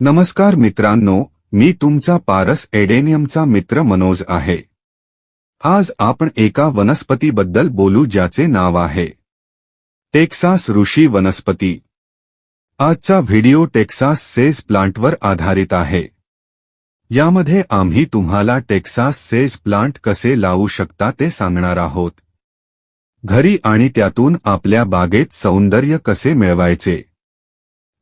नमस्कार मित्रांनो मी तुमचा पारस एडेनियमचा मित्र मनोज आहे. आज आपण एका वनस्पतीबद्दल बोलू ज्याचे नाव आहे. टेक्सास ऋषी वनस्पती. आजचा व्हिडिओ टेक्सास सेज प्लांटवर आधारित आहे. यामध्ये आम्ही तुम्हाला टेक्सास सेज प्लांट कसे लावू शकता ते सांगणार आहोत. घरी आणि त्यातून आपल्या बागेत सौंदर्य कसे मिळवायचे?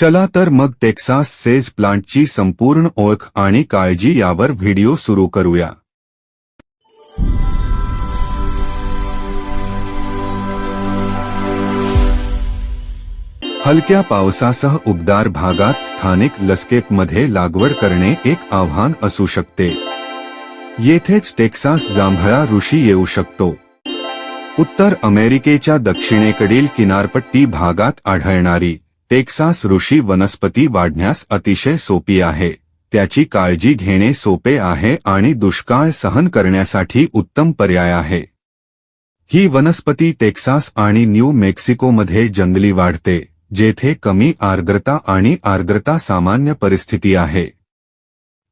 चला तर मग टेक्सास सेज प्लांटची संपूर्ण ओळख आणि काळजी यावर व्हिडिओ सुरू करूया. हलक्या पावसासह उबदार भागात स्थानिक लस्केपमध्ये लागवड करणे एक आव्हान असू शकते. येथेच टेक्सास जांभळा ऋषी येऊ शकतो. उत्तर अमेरिकेच्या दक्षिणेकडील किनारपट्टी भागात आढळणारी. टेक्सास ऋषी वनस्पती वाढण्यास अतिशय सोपी आहे. त्याची काळजी घेणे सोपे आहे आणि दुष्काळ सहन करण्यासाठी उत्तम पर्याय आहे. ही वनस्पती टेक्सास आणि न्यू मेक्सिकोमध्ये जंगली वाढते जेथे कमी आर्द्रता आणि आर्द्रता सामान्य परिस्थिती आहे.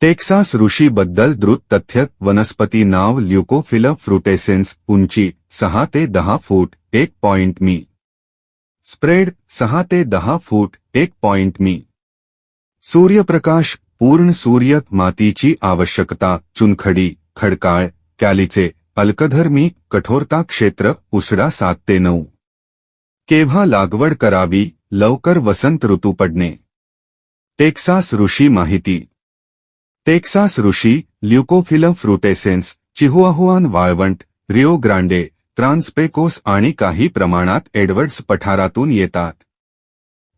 टेक्सास ऋषीबद्दल द्रुत तथ्य वनस्पती नाव ल्युकोफिल फ्रुटेसेन्स उंची सहा ते दहा फूट एक पॉइंट मी. स्प्रेड सहा ते दहा फूट एक पॉइंट मी. सूर्यप्रकाश, पूर्ण सूर्य मातीची आवश्यकता, चुनखडी, खडकाळ, कॅलीचे अल्कधर्मी कठोरता क्षेत्र, उसडा सात ते नऊ. केव्हा लागवड करावी, लवकर वसंत ऋतू पडणे. टेक्सास ऋषी माहिती. टेक्सास ऋषी ल्युकोफिल फ्रुटेसेन्स, चिहुआहुआन वाळवंट, रिओ ग्रांडे ट्रान्सपेकोस आणि काही प्रमाणात एडवर्ड्स पठारातून येतात.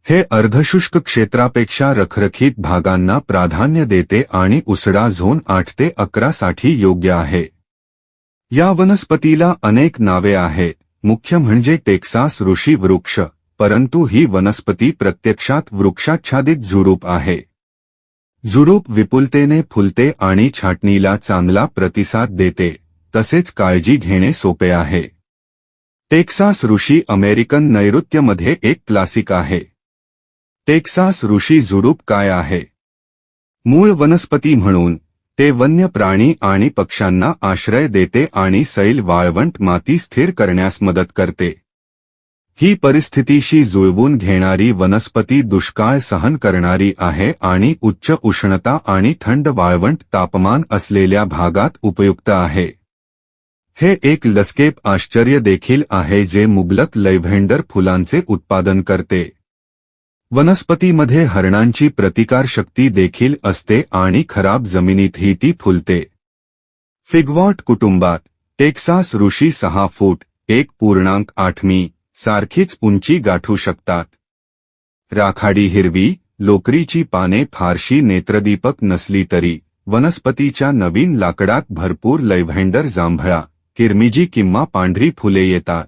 हे अर्धशुष्क क्षेत्रापेक्षा रखरखीत भागांना प्राधान्य देते आणि उसडा झोन आठ ते अकरा साठी योग्य आहे. या वनस्पतीला अनेक नावे आहेत मुख्य म्हणजे टेक्सास ऋषी वृक्ष परंतु ही वनस्पती प्रत्यक्षात वृक्षाच्छादित झुडूप आहे. झुडूप विपुलतेने फुलते आणि छाटणीला चांगला प्रतिसाद देते. तसेच काळजी घेणे सोपे आहे. टेक्सास ऋषी अमेरिकन नैऋत्यमध्ये एक क्लासिक आहे. टेक्सास ऋषी झुडूप काय आहे? मूळ वनस्पती म्हणून ते वन्य प्राणी आणि पक्ष्यांना आश्रय देते आणि सैल वाळवंट माती स्थिर करण्यास मदत करते. ही परिस्थितीशी जुळवून घेणारी वनस्पती दुष्काळ सहन करणारी आहे आणि उच्च उष्णता आणि थंड वाळवंट तापमान असलेल्या भागात उपयुक्त आहे. हे एक लस्केप आश्चर्य देखील आहे जे मुबलक लैव्हेंडर फुलांचे उत्पादन करते. वनस्पतीमध्ये हरणांची प्रतिकारशक्ती देखील असते आणि खराब जमिनीतही ती फुलते. फिगवॉट कुटुंबात, टेक्सास ऋषी सहा फूट, एक पूर्णांक आठमी सारखीच उंची गाठू शकतात. राखाडी हिरवी, लोकरीची पाने फारशी नेत्रदीपक नसली तरी, वनस्पतीच्या नवीन लाकडात भरपूर लैव्हेंडर जांभळा. किरमिजी किंवा पांढरी फुले येतात.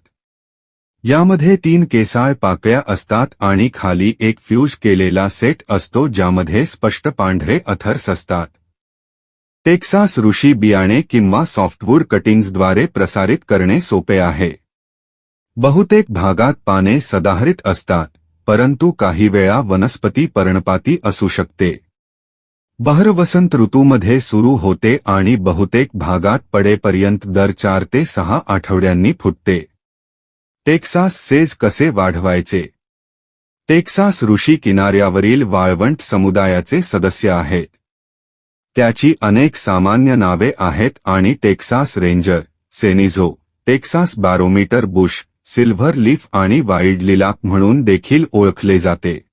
यामध्ये तीन केसाळ पाकळ्या असतात आणि खाली एक फ्यूज केलेला सेट असतो ज्यामध्ये स्पष्ट पांढरे अथर्स असतात टेक्सास ऋषी बियाणे किंवा सॉफ्टवूड कटिंग्सद्वारे प्रसारित करणे सोपे आहे. बहुतेक भागात पाने सदाहरित असतात, परंतु काही वेळा वनस्पती पर्णपाती असू शकते. बहर वसंत ऋतूमध्ये सुरू होते आणि बहुतेक भागात पडेपर्यंत दर चार ते सहा आठवड्यांनी फुटते. टेक्सास सेज कसे वाढवायचे? टेक्सास ऋषी किनाऱ्यावरील वाळवंट समुदायाचे सदस्य आहेत. त्याची अनेक सामान्य नावे आहेत आणि Texas ranger cenizo Texas barometer bush silver leaf आणि वाईल्ड लिलाक म्हणून देखील ओळखले जाते.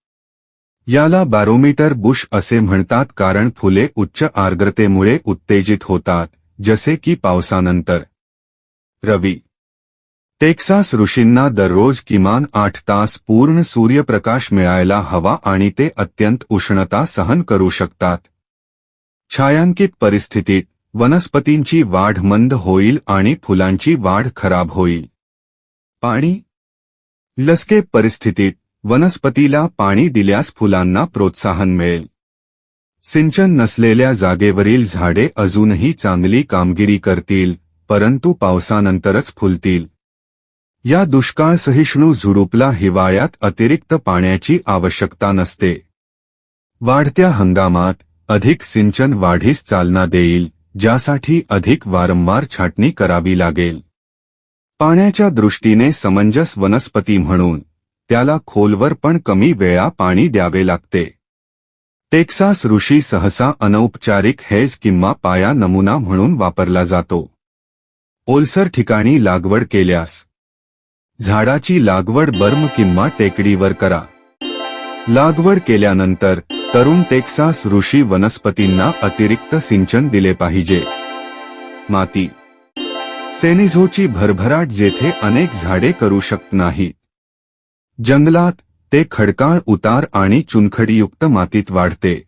याला बॅरोमीटर बुश असे म्हणतात कारण फुले उच्च आर्द्रतेमुळे उत्तेजित होतात जसे की पावसानंतर. रवी. टेक्सास ऋषींना दररोज किमान आठ तास पूर्ण सूर्यप्रकाश मिळायला हवा आणि ते अत्यंत उष्णता सहन करू शकतात. छायांकित परिस्थितीत वनस्पतींची वाढ मंद होईल आणि फुलांची वाढ खराब होईल. पाणी. लसके परिस्थितीत वनस्पतीला पाणी दिल्यास फुलांना प्रोत्साहन मिळेल. सिंचन नसलेल्या जागेवरील झाडे अजूनही चांगली कामगिरी करतील परंतु पावसानंतरच फुलतील. या दुष्काळ सहिष्णू झुडूपला हिवाळ्यात अतिरिक्त पाण्याची आवश्यकता नसते. वाढत्या हंगामात अधिक सिंचन वाढीस चालना देईल ज्यासाठी अधिक वारंवार छाटणी करावी लागेल. पाण्याच्या दृष्टीने समंजस वनस्पती म्हणून त्याला खोलवर पण कमी वेळा पाणी द्यावे लागते. टेक्सास ऋषी सहसा अनौपचारिक हेज किंवा पाया नमुना म्हणून वापरला जातो. ओलसर ठिकाणी लागवड केल्यास. झाडाची लागवड बर्म किंवा टेकडीवर करा. लागवड केल्यानंतर तरुण टेक्सास ऋषी वनस्पतींना अतिरिक्त सिंचन दिले पाहिजे. माती. सेनिझोची भरभराट जेथे अनेक झाडे करू शकत नाहीत. जंगलात ते खडकाळ उतार आणि चुनखडीयुक्त मातीत वाढते.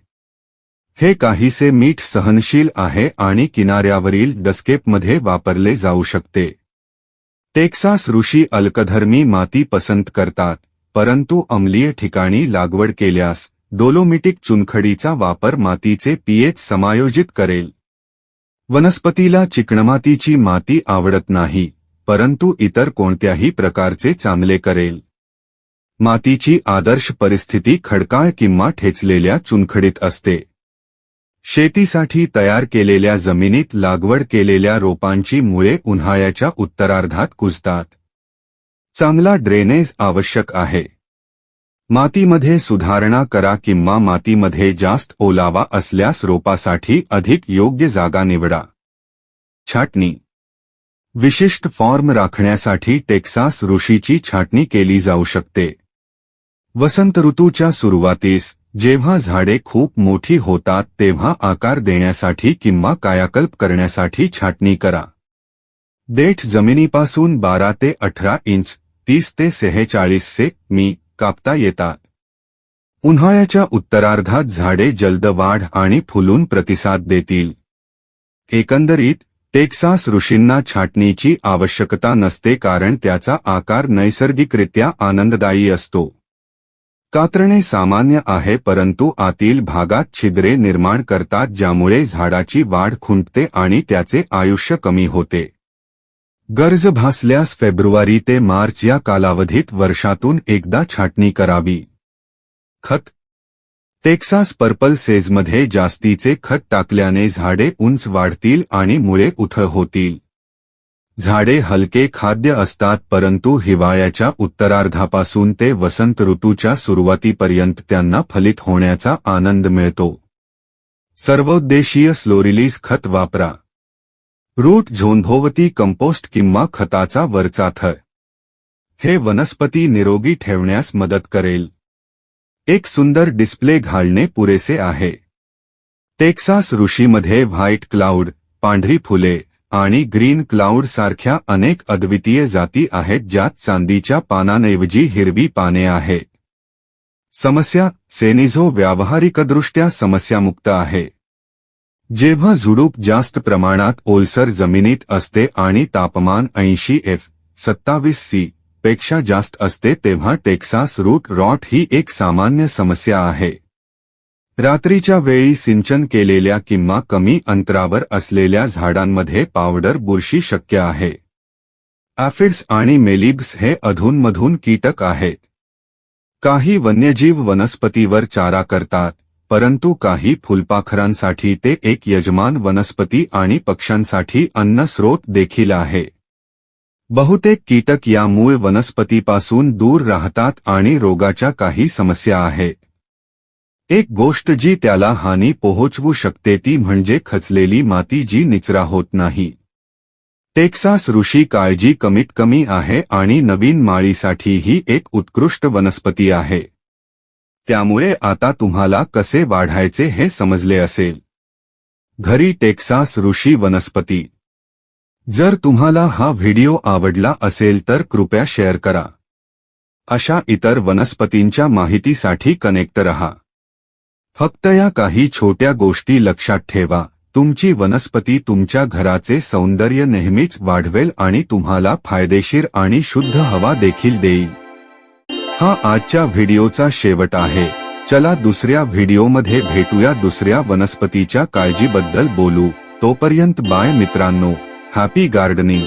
हे काहीसे मीठ सहनशील आहे आणि किनाऱ्यावरील डस्केपमध्ये वापरले जाऊ शकते. टेक्सास ऋषी अल्कधर्मी माती पसंत करतात परंतु अम्लीय ठिकाणी लागवड केल्यास डोलोमिटिक चुनखडीचा वापर मातीचे पीएच समायोजित करेल. वनस्पतीला चिकणमातीची माती आवडत नाही परंतु इतर कोणत्याही प्रकारचे चांगले करेल. मातीची आदर्श परिस्थिती खडकाळ किंवा ठेचलेल्या चुनखडीत असते. शेतीसाठी तयार केलेल्या जमिनीत लागवड केलेल्या रोपांची मुळे उन्हाळ्याच्या उत्तरार्धात कुजतात. चांगला ड्रेनेज आवश्यक आहे. मातीमध्ये सुधारणा करा किंवा मातीमध्ये जास्त ओलावा असल्यास रोपासाठी अधिक योग्य जागा निवडा. छाटणी. विशिष्ट फॉर्म राखण्यासाठी टेक्सास ऋषीची छाटणी केली जाऊ शकते. वसंत ऋतूच्या सुरुवातीस जेव्हा झाडे खूप मोठी होतात तेव्हा आकार देण्यासाठी किंवा कायाकल्प करण्यासाठी छाटणी करा. देठ जमिनीपासून बारा ते अठरा इंच तीस ते सेहेचाळीस से मी कापता येतात. उन्हाळ्याच्या उत्तरार्धात झाडे जलद वाढ आणि फुलून प्रतिसाद देतील. एकंदरीत टेक्सास ऋषींना छाटणीची आवश्यकता नसते कारण त्याचा आकार नैसर्गिकरित्या आनंददायी असतो. कात्रणे सामान्य आहे परंतु आतील भागात छिद्रे निर्माण करतात ज्यामुळे झाडाची वाढ खुंटते आणि त्याचे आयुष्य कमी होते. गरज भासल्यास फेब्रुवारी ते मार्च या कालावधीत वर्षातून एकदा छाटणी करावी. खत. टेक्सास पर्पल सेजमध्ये जास्तीचे खत टाकल्याने झाडे उंच वाढतील आणि मुळे उथळ होतील. झाडे हलके खाद्य असतात परंतु हिवाळ्याच्या उत्तरार्धापासून ते वसंत ऋतूच्या सुरुवातीपर्यंत त्यांना फलित होण्याचा आनंद मिळतो. सर्वोद्देशीय स्लोरिलीज खत वापरा. रूट झोंधोवती कंपोस्ट किंवा खताचा वरचा थर. हे वनस्पती निरोगी ठेवण्यास मदत करेल. एक सुंदर डिस्प्ले घालणे पुरेसे आहे. टेक्सास ऋषीमध्ये व्हाईट क्लाउड पांढरी फुले आणि ग्रीन क्लाउड सारख्या अनेक अद्वितीय जाती आहेत ज्यात चांदीच्या पानांऐवजी हिरवी पाने आहेत. समस्या, सेनिझो व्यावहारिकदृष्ट्या समस्यामुक्त आहे. जेव्हा झुडूप जास्त प्रमाणात ओलसर जमिनीत असते आणि तापमान ऐंशी एफ़, सत्तावीस सी, पेक्षा जास्त असते तेव्हा टेक्सास रूट रॉट ही एक सामान्य समस्या आहे. रात्रीच्या वेळी सिंचन केलेल्या किंवा कमी अंतरावर असलेल्या झाडांमध्ये पावडर बुरशी शक्य आहे. ॲफिड्स आणि मेलिब्स हे अधूनमधून कीटक आहेत. काही वन्यजीव वनस्पतीवर चारा करतात परंतु काही फुलपाखरांसाठी ते एक यजमान वनस्पती आणि पक्ष्यांसाठी अन्न स्रोत देखील आहे. बहुतेक कीटक या मूळ वनस्पतीपासून दूर राहतात आणि रोगाच्या काही समस्या आहेत. एक गोष्ट जी त्याला हानी पोहोचवू शकते ती म्हणजे खचलेली माती जी निचरा होत नाही. टेक्सास ऋषी काळजी कमीत कमी आहे आणि नवीन माळीसाठी ही एक उत्कृष्ट वनस्पती आहे. त्यामुळे आता तुम्हाला कसे वाढायचे हे समजले असेल. घरी टेक्सास ऋषी वनस्पती. जर तुम्हाला हा व्हिडिओ आवडला असेल तर कृपया शेअर करा. अशा इतर वनस्पतींच्या माहितीसाठी कनेक्ट रहा. फक्त या काही छोट्या गोष्टी लक्षात ठेवा. तुमची वनस्पती तुमच्या घराचे सौंदर्य नेहमीच वाढवेल आणि तुम्हाला फायदेशीर आणि शुद्ध हवा देखील देईल. हा आजच्या व्हिडिओचा शेवट आहे. चला दुसऱ्या व्हिडिओमध्ये भेटूया दुसऱ्या वनस्पतीच्या काळजीबद्दल बोलू. तोपर्यंत बाय मित्रांनो. Happy gardening